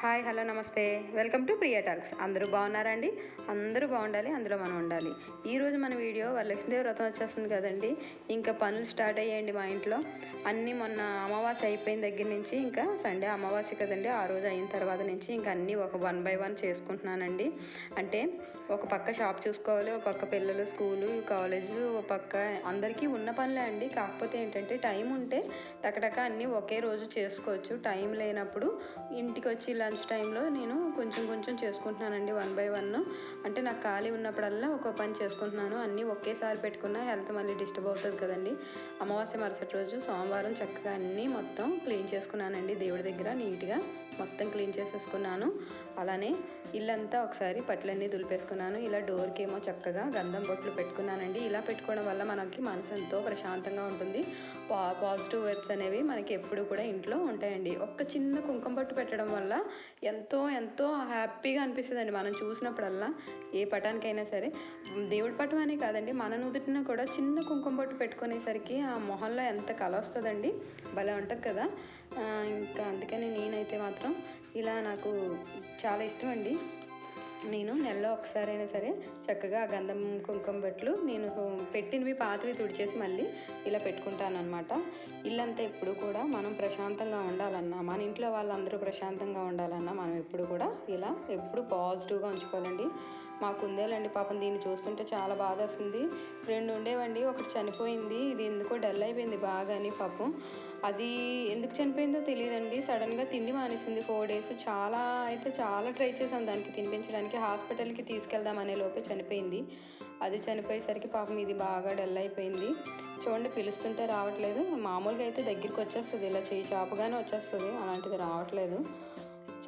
Hi hello నమస్తే. Welcome to Priya talks. అందరూ బాగున్నారా అండి అందరూ బాగుండాలి అందులో మనం ఉండాలి. ఈరోజు మన వీడియో వరలక్ష్మీదేవి వ్రతం వచ్చేస్తుంది కదండి. ఇంకా పనులు స్టార్ట్ అయ్యాయండి మా ఇంట్లో. అన్నీ మొన్న అమావాస్య అయిపోయిన దగ్గర నుంచి ఇంకా సండే అమావాస్య కదండి. ఆ రోజు అయిన తర్వాత నుంచి ఇంకా అన్నీ ఒక వన్ బై వన్ చేసుకుంటున్నానండి. అంటే ఒక పక్క షాప్ చూసుకోవాలి ఒక పక్క పిల్లలు స్కూలు కాలేజు ఒక పక్క అందరికీ ఉన్న పనులే అండి. కాకపోతే ఏంటంటే టైం ఉంటే టకటక అన్నీ ఒకే రోజు చేసుకోవచ్చు. టైం లేనప్పుడు ఇంటికి వచ్చి లంచ్ టైంలో నేను కొంచెం కొంచెం చేసుకుంటున్నానండి వన్ బై వన్. అంటే నాకు ఖాళీ ఉన్నప్పుడల్లా ఒక పని చేసుకుంటున్నాను. అన్నీ ఒకేసారి పెట్టుకున్నా హెల్త్ మళ్ళీ డిస్టర్బ్ అవుతుంది కదండి. అమావాస్య మరుసటి రోజు సోమవారం చక్కగా అన్నీ మొత్తం క్లీన్ చేసుకున్నానండి దేవుడి దగ్గర నీట్గా. మొత్తం క్లీన్ చేసేసుకున్నాను. అలానే ఇల్లంతా ఒకసారి పట్లన్నీ దులిపేసుకున్నాను. ఇలా డోర్కి ఏమో చక్కగా గంధం బొట్లు పెట్టుకున్నానండి. ఇలా పెట్టుకోవడం వల్ల మనకి మనసు ఎంతో ప్రశాంతంగా ఉంటుంది. పా పాజిటివ్ వైబ్స్ అనేవి మనకి ఎప్పుడు కూడా ఇంట్లో ఉంటాయండి. ఒక్క చిన్న కుంకుమ బొట్టు పెట్టడం వల్ల ఎంతో ఎంతో హ్యాపీగా అనిపిస్తుందండి. మనం చూసినప్పుడల్లా ఏ పటానికైనా సరే. దేవుడి పటం అనే కాదండి మన నుదుటిన కూడా చిన్న కుంకుమ బొట్టు పెట్టుకునేసరికి ఆ మొహంలో ఎంత కల వస్తుందండి. భలే ఉంటుంది కదా. ఇంకా అందుకని నేనైతే మాత్రం ఇలా నాకు చాలా ఇష్టం అండి నేను నెలలో ఒకసారి అయినా సరే చక్కగా గంధం కుంకుమ బట్లు నేను పెట్టినవి పాతవి తుడిచేసి మళ్ళీ ఇలా పెట్టుకుంటాను అనమాట ఇల్లంతా ఎప్పుడు కూడా మనం ప్రశాంతంగా ఉండాలన్నా మన ఇంట్లో వాళ్ళందరూ ప్రశాంతంగా ఉండాలన్నా మనం ఎప్పుడు కూడా ఇలా ఎప్పుడు పాజిటివ్గా ఉంచుకోవాలండి. మాకు ఉందేలండి పాపం దీన్ని చూస్తుంటే చాలా బాధ వస్తుంది. రెండు ఉండేవండి. ఒకటి చనిపోయింది. ఇది ఎందుకో డల్ అయిపోయింది బాగా అని పాపం. అది ఎందుకు చనిపోయిందో తెలియదండి. సడన్గా తిండి మానేసింది ఫోర్ డేస్. చాలా అయితే చాలా ట్రై చేశాను దానికి తినిపించడానికి. హాస్పిటల్కి తీసుకెళ్దాం అనే లోపే చనిపోయింది. అది చనిపోయేసరికి పాపం ఇది బాగా డల్ అయిపోయింది. చూడండి పిలుస్తుంటే రావట్లేదు. మామూలుగా అయితే దగ్గరికి వచ్చేస్తుంది. ఇలా చేయి చాపగానే వచ్చేస్తుంది. అలాంటిది రావట్లేదు.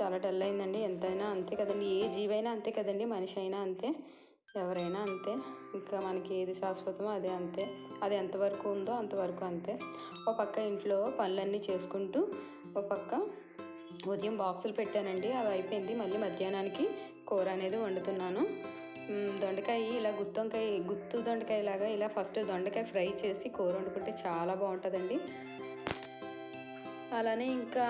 చాలా డల్ అయిందండి. ఎంతైనా అంతే కదండి. ఏ జీవైనా అంతే కదండి. మనిషి అయినా అంతే. ఎవరైనా అంతే. ఇంకా మనకి ఏది శాశ్వతమో అదే అంతే. అది ఎంతవరకు ఉందో అంతవరకు అంతే. ఒక పక్క ఇంట్లో పనులన్నీ చేసుకుంటూ ఒక పక్క ఉదయం బాక్సులు పెట్టానండి. అవి అయిపోయింది. మళ్ళీ మధ్యాహ్నానికి కూర అనేది వండుతున్నాను. దొండకాయ ఇలా గుత్తొంకాయ గుత్తు దొండకాయ లాగా ఇలా ఫస్ట్ దొండకాయ ఫ్రై చేసి కూర వండుకుంటే చాలా బాగుంటుందండి. అలానే ఇంకా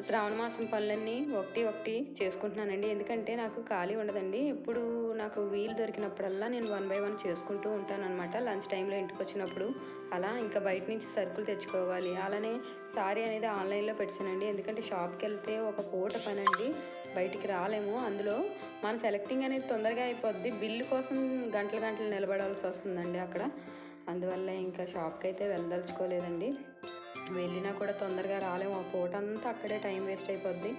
శ్రావణ మాసం పనులన్నీ ఒకటి ఒకటి చేసుకుంటున్నానండి. ఎందుకంటే నాకు ఖాళీ ఉండదండి. ఎప్పుడు నాకు వీలు దొరికినప్పుడల్లా నేను వన్ బై వన్ చేసుకుంటూ ఉంటానన్నమాట. లంచ్ టైంలో ఇంటికి వచ్చినప్పుడు అలా ఇంకా బయట నుంచి సరుకులు తెచ్చుకోవాలి. అలానే సారీ అనేది ఆన్లైన్లో పెట్టానండి. ఎందుకంటే షాప్కి వెళ్తే ఒక పూట పని అండి బయటికి రాలేము. అందులో మన సెలెక్టింగ్ అనేది తొందరగా అయిపోద్ది. బిల్లు కోసం గంటలు గంటలు నిలబడాల్సి వస్తుందండి అక్కడ. అందువల్ల ఇంకా షాప్కి అయితే వెళ్ళదలుచుకోలేదండి. వెళ్ళినా కూడా తొందరగా రాలేము. ఆ పూట అంతా అక్కడే టైం వేస్ట్ అయిపోద్ది.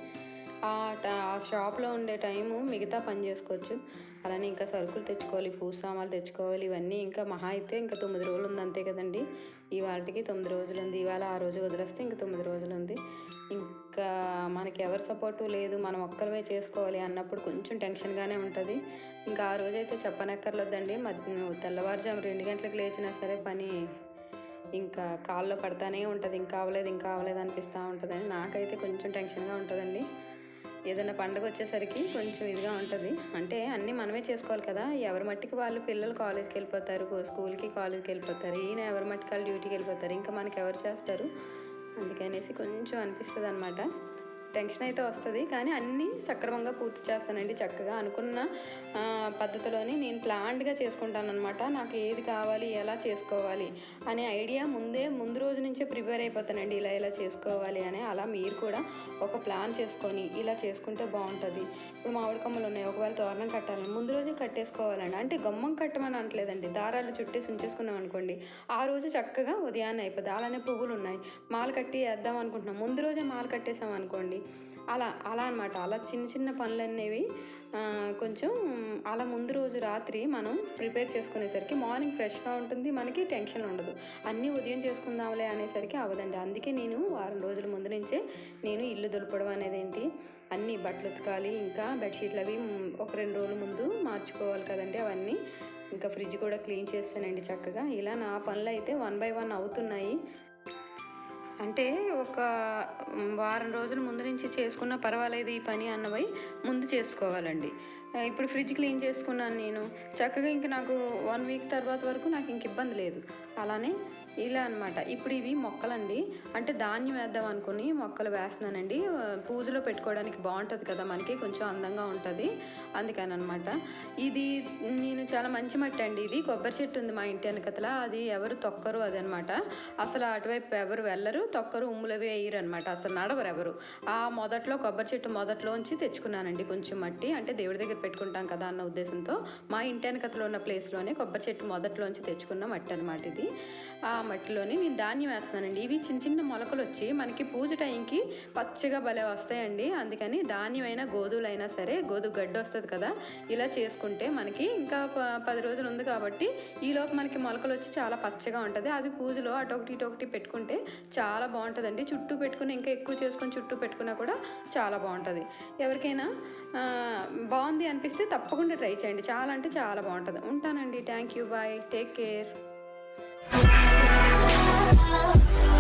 ఆ ట- ఆ షాప్లో ఉండే టైము మిగతా పని చేసుకోవచ్చు. అలానే ఇంకా సరుకులు తెచ్చుకోవాలి పూ సామాన్లు తెచ్చుకోవాలి ఇవన్నీ ఇంకా మహా అయితే ఇంకా తొమ్మిది రోజులు ఉంది అంతే కదండి. ఇవాళకి తొమ్మిది రోజులు ఉంది ఇవాళ ఆ రోజు వదిలేస్తే ఇంకా తొమ్మిది రోజులు ఉంది ఇంకా మనకి ఎవరి సపోర్టు లేదు. మనం ఒక్కరమే చేసుకోవాలి అన్నప్పుడు కొంచెం టెన్షన్గానే ఉంటుంది. ఇంకా ఆ రోజైతే చెప్పనక్కర్లేదండి. మధ్య తెల్లవారుజాము రెండు గంటలకు లేచినా సరే పని ఇంకా కాల్లో పడతానే ఉంటుంది ఇంకా అవ్వలేదు ఇంకా అవ్వలేదు అనిపిస్తూ ఉంటుందని నాకైతే కొంచెం టెన్షన్గా ఉంటుందండి. ఏదైనా పండుగ వచ్చేసరికి కొంచెం ఇదిగా ఉంటుంది. అంటే అన్నీ మనమే చేసుకోవాలి కదా ఎవరి మట్టికి వాళ్ళు పిల్లలు కాలేజ్కి వెళ్ళిపోతారు స్కూల్కి కాలేజ్కి వెళ్ళిపోతారు ఈయన ఎవరి మట్టికి వాళ్ళు డ్యూటీకి వెళ్ళిపోతారు ఇంకా మనకి ఎవరు చేస్తారు? అందుకనేసి కొంచెం అనిపిస్తుంది అనమాట టెన్షన్ అయితే వస్తుంది కానీ అన్నీ సక్రమంగా పూర్తి చేస్తానండి చక్కగా. అనుకున్న పద్ధతిలోని నేను ప్లాన్డ్గా చేసుకుంటాను అనమాట నాకు ఏది కావాలి ఎలా చేసుకోవాలి అనే ఐడియా ముందే ముందు రోజు నుంచే ప్రిపేర్ అయిపోతానండి. ఇలా ఇలా చేసుకోవాలి అని. అలా మీరు కూడా ఒక ప్లాన్ చేసుకొని ఇలా చేసుకుంటే బాగుంటుంది. ఇప్పుడు మామిడి కొమ్మలు ఉన్నాయి ఒకవేళ తోరణం కట్టాలని. ముందు రోజే కట్టేసుకోవాలండి. అంటే గమ్మం కట్టమని అనట్లేదండి. దారాలు చుట్టేసి ఉంచేసుకున్నాం అనుకోండి ఆ రోజు చక్కగా ఉదయాన్నే అయిపోతుంది అలానే పువ్వులు ఉన్నాయి. మాల కట్టి వేద్దాం అనుకుంటున్నాం. ముందు రోజే మాల కట్టేసాం అనుకోండి అలా అలా అనమాట అలా చిన్న చిన్న పనులు అనేవి కొంచెం అలా ముందు రోజు రాత్రి మనం ప్రిపేర్ చేసుకునేసరికి మార్నింగ్ ఫ్రెష్గా ఉంటుంది మనకి టెన్షన్ ఉండదు. అన్నీ ఉదయం చేసుకుందాంలే అనేసరికి అవదండి అందుకే నేను వారం రోజుల ముందు నుంచే నేను ఇల్లు దులపడం అనేది ఏంటి అన్ని బట్టలు ఉతకాలి ఇంకా బెడ్షీట్లు అవి ఒక రెండు రోజుల ముందు మార్చుకోవాలి కదండి అవన్నీ. ఇంకా ఫ్రిడ్జ్ కూడా క్లీన్ చేస్తానండి చక్కగా. ఇలా నా పనులు అయితే వన్ బై వన్ అవుతున్నాయి. అంటే ఒక వారం రోజుల ముందు నుంచి చేసుకున్న పర్వాలేదు ఈ పని అన్నవి ముందు చేసుకోవాలండి. ఇప్పుడు ఫ్రిడ్జ్ క్లీన్ చేసుకున్నాను నేను. చక్కగా ఇంక నాకు వన్ వీక్ తర్వాత వరకు నాకు ఇంక ఇబ్బంది లేదు. అలానే ఇలా అన్నమాట. ఇప్పుడు ఇవి మొక్కలండి. అంటే ధాన్యం వేద్దాం అనుకుని మొక్కలు వేస్తున్నానండి. పూజలో పెట్టుకోవడానికి బాగుంటుంది కదా మనకి కొంచెం అందంగా ఉంటుంది. అందుకని అనమాట ఇది నేను చాలా మంచి మట్టి అండి ఇది. కొబ్బరి చెట్టు ఉంది మా ఇంటి వెనకతల. అది ఎవరు తొక్కరు అది అనమాట అసలు అటువైపు ఎవరు వెళ్ళరు. తొక్కరు ఉమ్ములవి వేయరు అనమాట అసలు నడవరు ఎవరు. ఆ మొదట్లో కొబ్బరి చెట్టు మొదట్లోంచి తెచ్చుకున్నానండి కొంచెం మట్టి. అంటే దేవుడి దగ్గర పెట్టుకుంటాం కదా అన్న ఉద్దేశంతో మా ఇంటి వెనకతలో ఉన్న ప్లేస్లోనే కొబ్బరి చెట్టు మొదట్లోంచి తెచ్చుకున్న మట్టి అనమాట ఇది. ఆ మట్టిలోని నేను ధాన్యం వేస్తున్నానండి. ఇవి చిన్న చిన్న మొలకలు వచ్చి మనకి పూజ టైంకి పచ్చగా భలే వస్తాయండి. అందుకని ధాన్యమైనా గోధుమలైనా సరే గోధుమ గడ్డ వస్తుంది కదా. ఇలా చేసుకుంటే మనకి ఇంకా ప- పది రోజులు ఉంది కాబట్టి ఈలోపు మనకి మొలకలు వచ్చి చాలా పచ్చగా ఉంటుంది. అవి పూజలో అటొకటి ఇటొకటి పెట్టుకుంటే చాలా బాగుంటుందండి. చుట్టూ పెట్టుకుని ఇంకా ఎక్కువ చేసుకొని చుట్టూ పెట్టుకున్నా కూడా చాలా బాగుంటుంది. ఎవరికైనా బాగుంది అనిపిస్తే తప్పకుండా ట్రై చేయండి. చాలా అంటే చాలా బాగుంటుంది. ఉంటానండి. Thank you. Bye. Take care. Oh